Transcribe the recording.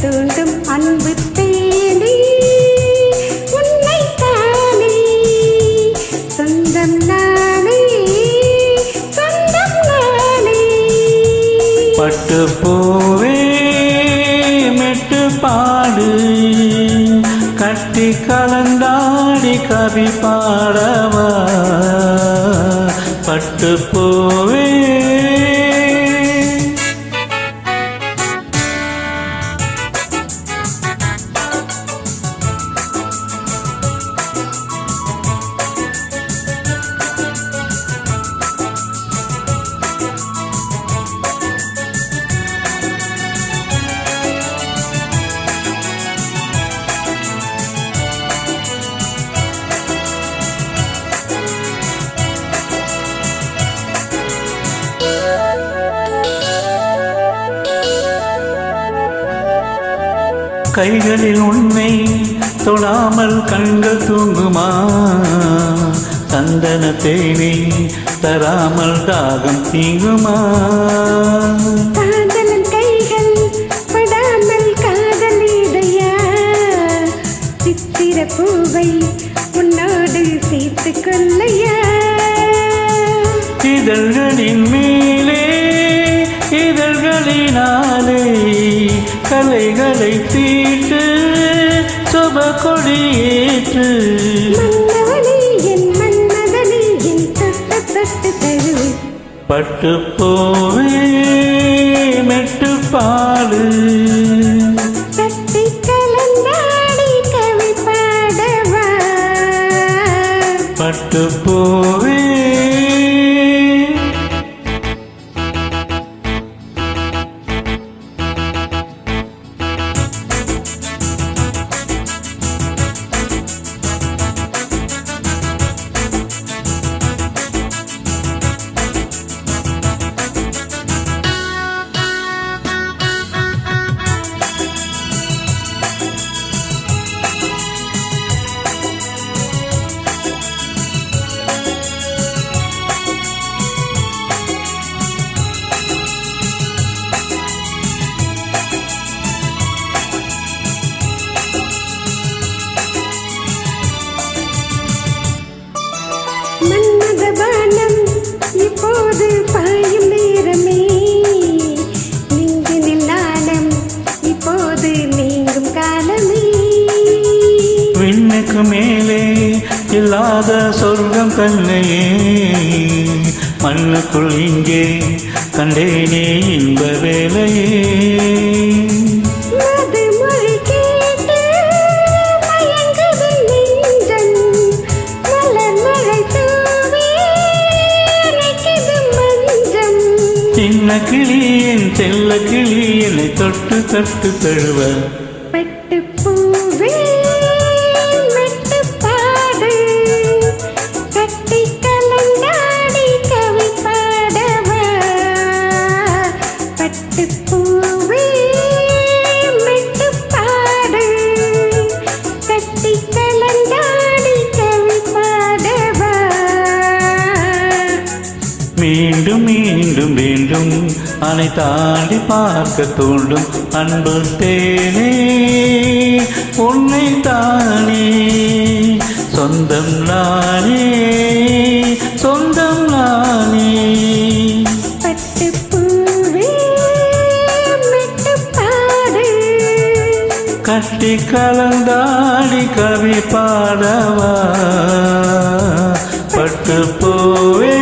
தூண்டும் அன்பு தேடி. உன்னை தானே சொந்தம் நானே சொந்தம் நானே. பட்டு போ கலந்தாடி கவி பாடவா? பட்டு போவே கைகளில் உன்னை தொடாமல் கண்கள் தூங்குமா? சந்தன தேனை தராமல் தாகம் தீங்குமா? பூவை உன்னோடு சேர்த்து கொள்ளையா. இதழ்களின் மேலே இதழ்களினாலே கலைகளை தீட்டு சுப கொடியேற்று. பட்டு போவே மெட்டு பாடு பட்டு போவே இல்லாத சொர்க்கம் தன்னையே மண்ணுக்குள் இங்கே கண்டேனே இன்ப வேலையே சின்ன கிளியின் செல்ல கிளி என்னை தொட்டு தொட்டு தழுவ. மீண்டும் மீண்டும் மீண்டும் அனை தாண்டி பார்க்க தூண்டும் அன்பு தேனே. உன்னை தானே சொந்தம் நானே சொந்தம் நானே. கட்டி கலந்தாடி கவி பாடவா. பட்டு போவே